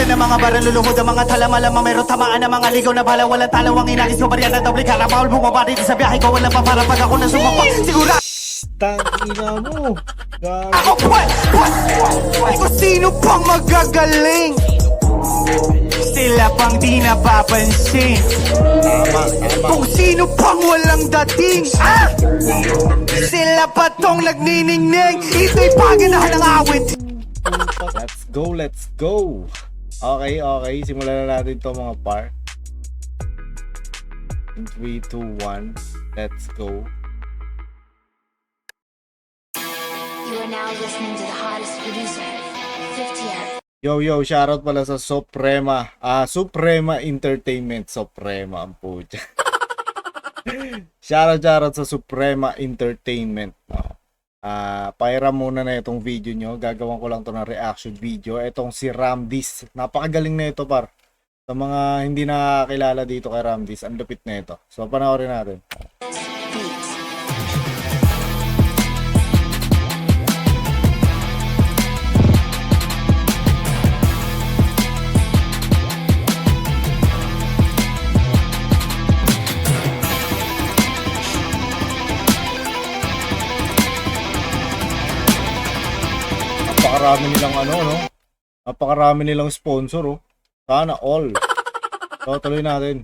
Ulan ng mga barang luluhod ang mga tala malamang Meron tamaan ng mga ligaw na bala Walang talawang inagis ko barya na doble kara Bawal bumaba dito sa biyahe ko Walang papara pag ako na sumapa Sigura Tang ina mo. Gago. ako what? What? What? Kung sino pang magagaling Sila pang di napapansin Tama, tama. Kung sino pang walang dating ah! Sila pa tong nagniningning Ito'y paganahan ng awit Let's go, let's go. Okay, okay. Simulan na natin to mga par. In 3, 2, 1. Let's go. You are now listening to the hottest producer, 50th. Yo, yo, shoutout pala sa Suprema. Ah, Suprema Entertainment. Suprema ang puta. shoutout, shoutout sa Suprema Entertainment. No? Ah, paira muna na itong video nyo. Gagawan ko lang to ng reaction video. Itong si Ramdis. Napakagaling na ito, par. Sa mga hindi nakakilala dito kay Ramdis, ang lupit na ito. So, panoorin natin. Ano, no? Napakarami nilang sponsor, oh. Sana all. So, tuloy natin.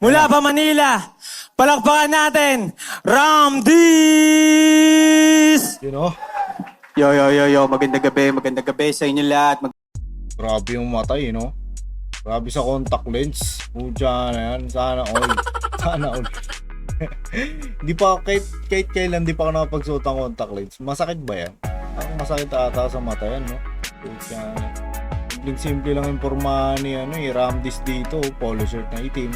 Mula pa Manila. Palakpakan natin, Ramdis! You know? Yo yo yo yo magandang gabi magandang gabi sa inyo lahat Mag- Grabe yung mata, eh, no? Grabe sa contact lens. Pucha na yan. Sana all. Sana all. Hindi pa, kahit, kahit kailan di pa ako nakapagsuot ng contact lens. Masakit ba yan? Ako masakit ata sa mata yan, no? Pucha na. Simple, simple lang yung porma ni ano, eh, Ramdis dito. Polo shirt na itim.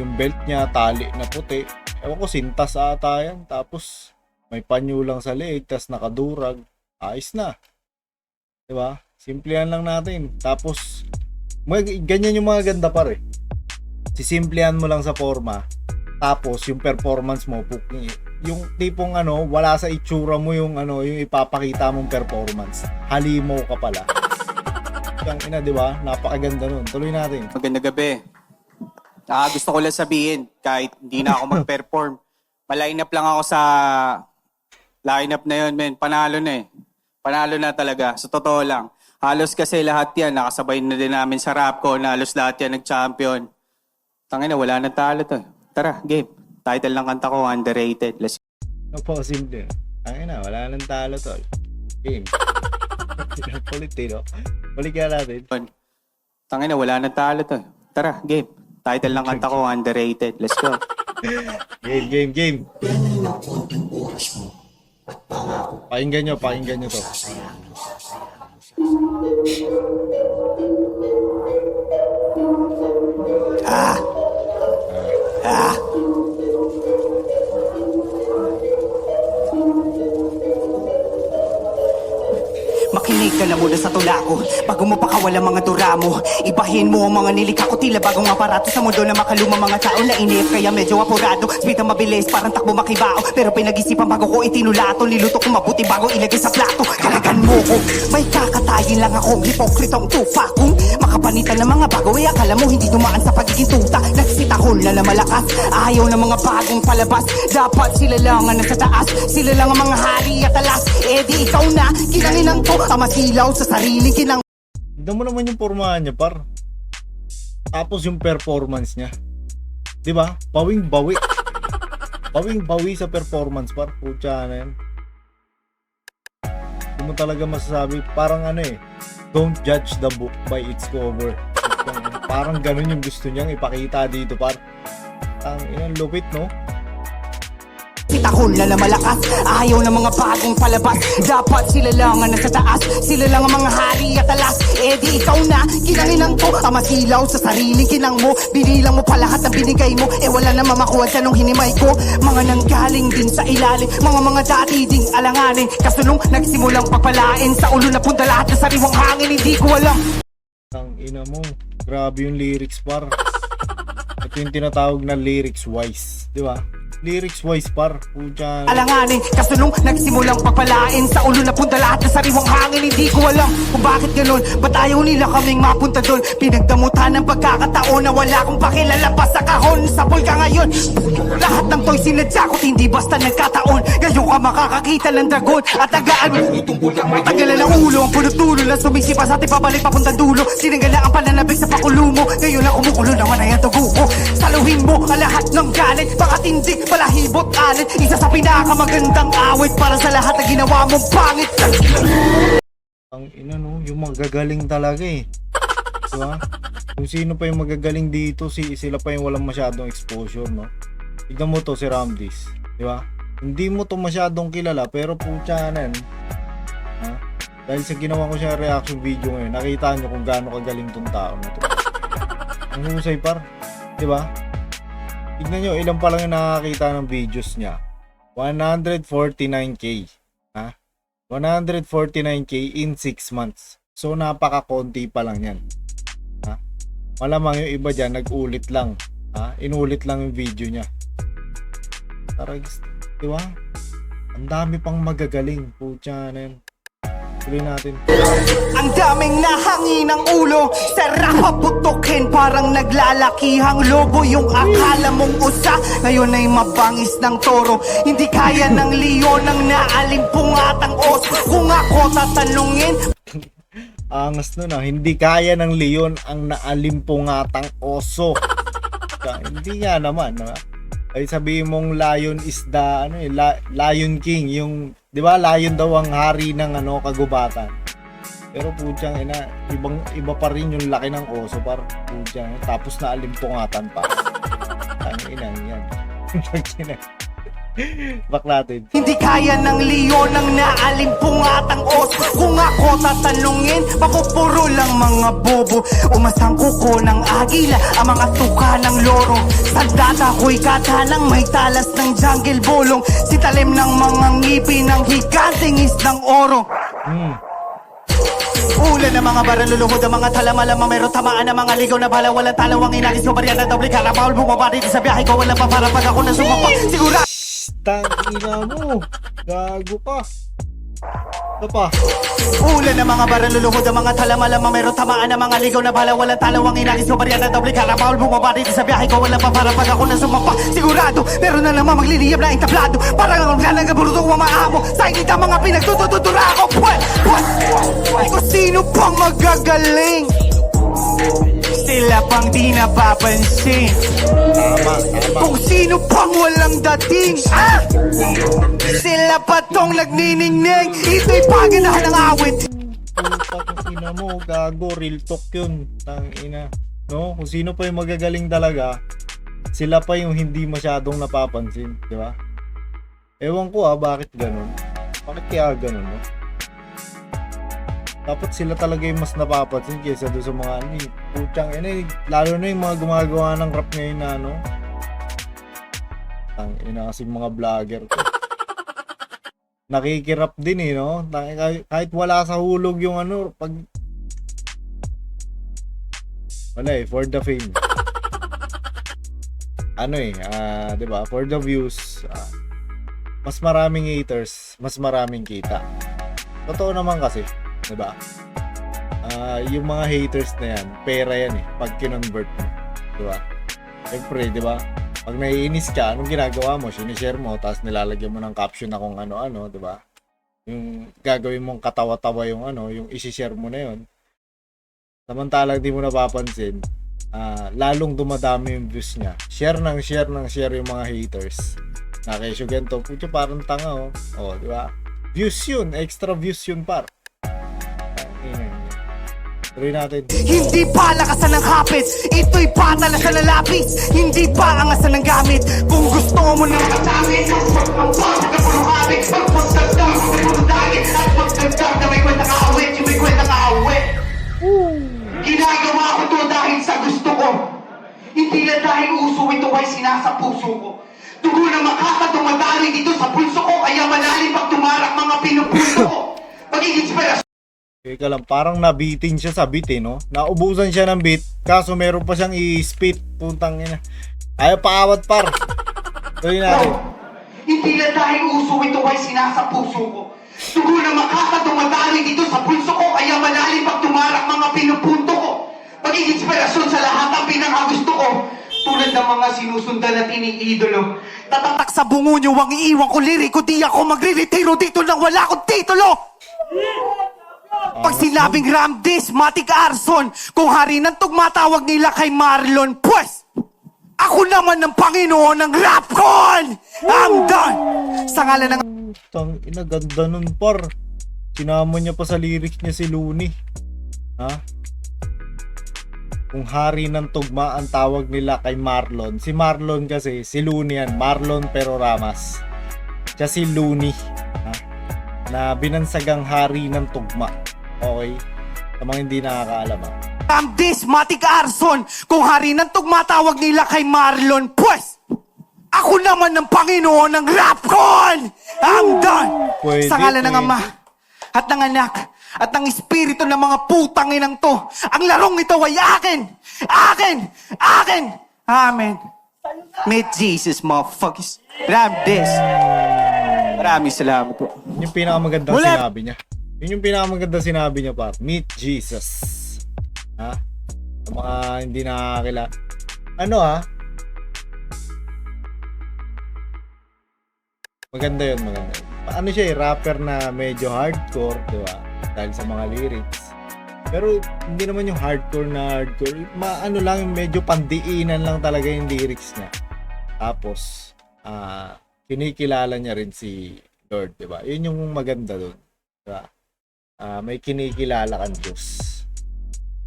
Yung belt niya, tali na puti. Ewan ko, sintas ata yan. Tapos, may panyo lang sa leeg, tas nakadurag. Ayos na. 'Di ba? Simplehan lang natin. Tapos mag, ganyan yung mga ganda pa rin. Sisimplehan mo lang sa forma. Tapos yung performance mo yung tipong ano, wala sa itsura mo yung ano, yung ipapakita mong performance. Halimaw ka pala. Yung ina, 'di ba? Napakaganda nun. Tuloy natin. magandang gabi ah, gusto ko lang sabihin kahit hindi na ako mag-perform ma-line up lang ako sa line up na yun men panalo na eh panalo na talaga sa totoo lang halos kasi lahat yan nakasabay na din namin sa rap ko na halos lahat yan nag-champion tangina wala na talo to tara game title ng kanta ko underrated let's Napakasimple. Ay na, wala nang talo to. Game. Kulit eh, no? Balik ka natin. Tangina, wala na talo to. Tara, game. Title ng kanta ko, underrated. Let's go. Game, game, game. Pakinggan nyo, pakinggan nyo to. Ka na muna sa tula ko Bago mo pakawala mga dura mo. Ibahin mo ang mga nilikha ko Tila bagong aparato sa mundo na makaluma mga tao Na inip. Kaya medyo apurado Speed ang mabilis parang takbo makibao. Pero pinag-isipan bago ko itinulato Niluto ko mabuti bago ilagay sa plato. Kalagan mo ko May kakatayin lang akong hipokritong tufa Kung makapanitan ng mga bago Eh akala mo hindi dumaan sa pagiging tuta. Nagsitahol na na malakas Ayaw ng mga bagong palabas. Dapat sila lang ang nasa taas Sila lang ang mga hari at alas. Eh di ikaw na Kinanginan ko Ang masilaw sa sariling kinang Tignan mo naman yung pormahan niya, par. Tapos yung performance niya. 'Di ba? Bawing-bawi. Bawing-bawi sa performance, par. Pucha na yan. Hindi mo talaga masasabi. Parang ano eh. Don't judge the book by its cover. Parang ganun yung gusto niyang ipakita dito, par. Ang inang lupit, no? Si Tahol na malakas. Ayaw ng mga bagong palabas. Dapat sila lang ang nasa taas. Sila lang ang mga hari at alas. Eh di ikaw na Kinanginang to Ang masilaw sa sariling kinang mo. Binilang mo pa lahat ng binigay mo. Eh wala na mamakuha sa nung hinimay ko. Mga nanggaling din sa ilalim. Mga mga dati ding alanganin. Kaso nung nagsimulang pagpalain Sa ulo na punta lahat ng sariwang hangin. Hindi ko alam. Tang ina mo. Grabe yung lyrics par. Ito yung tinatawag na lyrics wise, di ba? Lyrics wise par. Pucha. alanganin Kaso nung nagsimulang pagpalain Sa ulo na punta lahat ng sariwang hangin Hindi ko alam kung bakit ganun. Ba't ayaw nila kaming mapunta doon? Pinagdamutan ng pagkakataon Na wala akong pakilala pa sa kahon. Sa ka ngayon Lahat ng toy sinadya ko't hindi basta nagkataon. Ngayon ka makakakita ng dragon At tagaan. Tagalan ng ulo Ang punot-tulo na sumisipa sa ating pabalik papuntang dulo. Sinanggala ang pananabik sa pakulo mo. Ngayon ang kumukulo naman ay ang tugo ko Saluhin mo ang lahat ng galit Mga tindig, palahibot, alit Isa sa pinakamagandang awit Para sa lahat na ginawa mong pangit Ang ina no, yung magagaling talaga eh. Di ba? Kung sino pa yung magagaling dito, si sila pa yung walang masyadong exposure, no? Tignan mo to si Ramdis, di ba? Hindi mo to masyadong kilala, pero putya na. Ha? Dahil sa ginawa ko siya reaction video ngayon, nakita nyo kung gaano kagaling tong tao na to. Ang husay par, di ba? Tignan nyo, ilan pa lang yung nakakita ng videos niya. 149k. Ha? 149k in 6 months. So napaka-konti pa lang yan. Ha? Malamang yung iba dyan nag-ulit lang. Ha? Inulit lang yung video niya. Taragis, di ba? Ang dami pang magagaling. Putya na yan. Tuloy natin. Ang daming nahangin ng ulo Sarap paputukin Parang naglalakihang lobo Yung akala mong usa Ngayon ay mabangis ng toro Hindi kaya ng leon Ang naalimpungatang os Kung ako tatanungin Angas nun ah. Hindi kaya ng leon ang naalimpungatang oso. Hindi nga naman. Ha? Ay sabihin mong lion is the ano eh, la- lion king yung 'di ba lion daw ang hari ng ano kagubatan. Pero putyang ina, ibang iba pa rin yung laki ng oso par putyang tapos naalimpungatan pa. Ang ina yan. Back natin. Hindi kaya ng leon Ang naalimpungatang os Kung ako tatanungin Papupuro lang mga bobo Umasang kuko ng agila Ang mga tuka ng loro Sandata ko'y katanang May talas ng jungle bolong Si talim ng mga ngipin Ng higanting isdang oro Hmm. Ulan ng mga barang luluhod ang mga talamalamang Meron tamaan ng mga ligaw na bala Walang talaw ang inalis ko Baryan na doble Karabawal bumaba dito sa biyahe ko Walang papara pag ako na sumapa Sigura Tang ina mo. Gago ka. Ito pa. Ulan ng mga barang luluhod ang mga talamalamang Meron tamaan ng mga ligaw na bala Walang talaw ang inalis ko Baryan na doble Karabawal bumaba dito sa biyahe ko Walang papara pag ako na sumapa Sigurado Meron na naman magliliyab na entablado Parang ang lalaga burutong mamaamo Sa ikita mga pinagtututura ako Pwet! Pwet! Kung sino pang magagaling Sila pang di napapansin. Kung sino pang walang dating Ah! Sila pa tong nagniningning Ito'y paganahan ng awit Putang ina mo, gago, real talk yun. Tang ina. No? Kung sino pa yung magagaling talaga, sila pa yung hindi masyadong napapansin, di ba? Ewan ko ah, bakit ganun? Bakit kaya ganun, no? Dapat sila talaga yung mas napapansin kaysa doon sa mga ano eh. Putsang ina eh. Lalo na yung mga gumagawa ng rap ngayon na ano. Tang ina kasi mga vlogger nakikirap din eh, no? Kahit, kahit wala sa hulog yung ano, pag... Wala eh, for the fame. ano eh, ah, 'di ba? For the views, ah, mas maraming haters, mas maraming kita. Totoo naman kasi, 'di ba? Ah, yung mga haters na yan, pera yan eh, pag kinonvert mo, 'di ba? Siyempre, 'di ba? Pag naiinis ka, anong ginagawa mo? Sinishare mo, tapos nilalagyan mo ng caption na kung ano-ano, di ba? Yung gagawin mong katawa-tawa yung ano, yung isishare mo na yun. Samantalang di mo napapansin, ah, lalong dumadami yung views niya. Share ng share ng share yung mga haters. Na kay Shugento, parang tanga oh. Oh, di ba? Views yun, extra views yun par. Tuloy natin. Hindi palakasan ng hapit. Ito'y patalasan ng lapis. Hindi paangasan ng gamit. Kung gusto mo nang masamit Ang basa na puro habit Pagpagdagdag mo may puro dagit At na may kwenta kaawit Yung may Ginagawa ko dahil sa gusto ko. Hindi na dahil uso. Ito ay puso ko? Dugo na makakadumadari dito sa pulso ko. Kaya malalim pag tumarak mga pinupuso ko. Maging inspirasyon Teka lang, parang nabitin siya sa beat eh, no? Naubusan siya ng beat, kaso meron pa siyang i-spit. Puntang ina. Ayaw paawat par. Tuloy natin. Hindi na dahil uso ito ay sinasa puso ko. Dugo na makakadumadari dito sa pulso ko, kaya malalim pag tumarak mga pinupunto ko. Maging inspirasyon sa lahat ang pinakagusto ko. Tulad ng mga sinusundan at iniidolo. Tatatak sa bungo niyo ang iiwan ko liriko, di ako magre-retiro dito nang wala akong titulo. Pag sinabing Ramdes, Matic Arson, kung hari ng tugmatawag nila kay Marlon, pues, ako naman ng Panginoon ng Rapcon! I'm done! Sa ngalan ng Tang ina, ganda nun par. Sinama niya pa sa lyrics niya si Looney. Ha? Kung hari ng tugma ang tawag nila kay Marlon. Si Marlon kasi, si Looney yan. Marlon pero Ramas. Siya si Looney. Ha? Na binansagang hari ng tugma. Okay? Sa mga hindi nakakaalam ha. Ramdes, Matic Arson, kung hari ng tugmatawag nila kay Marlon, pues, ako naman ng Panginoon ng Rapcon! I'm done! Pwede, sa ngalan ng pwede. Ama, at ng Anak, at ng Espiritu ng mga putang inang to, ang larong ito ay akin! Akin! Akin! Amen. Meet Jesus, motherfuckers. Ramdes. Maraming salamat po. Yun yung pinakamagandang Muli! sinabi niya. Yun yung pinakamagandang sinabi niya pa. Meet Jesus. Ha? Sa mga hindi nakakakila. Ano ha? Maganda yun, maganda. Ano siya eh, rapper na medyo hardcore, di ba? Dahil sa mga lyrics. Pero hindi naman yung hardcore na hardcore. Ma, ano lang, medyo pandiinan lang talaga yung lyrics niya. Tapos, ah, kinikilala niya rin si Lord, di ba? Yun yung maganda doon. Diba? Ah, may kinikilala kang Diyos.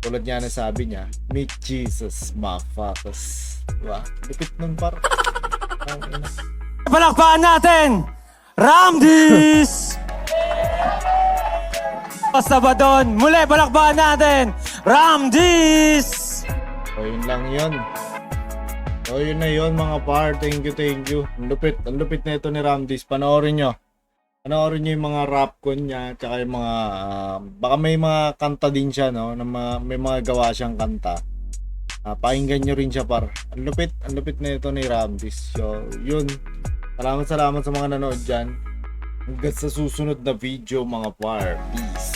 Tulad niya na sabi niya, meet Jesus, motherfuckers. Diba? Lupit nun par. Palakpakan natin! Ramdis! Basta ba doon? Muli, palakpakan natin! Ramdis! So, yun lang yun. So, yun na yun mga par. Thank you, thank you. Ang lupit, ang lupit na ito ni Ramdis. Panoorin nyo. Panoorin nyo yung mga rap con niya, tsaka yung mga, ah, baka may mga kanta din siya, no? Na mga, may mga gawa siyang kanta. Ah, pakinggan nyo rin siya par. Ang lupit, ang lupit na ito ni Ramdis. So, yun. Salamat, salamat sa mga nanood dyan. Hanggang sa susunod na video mga par. Peace.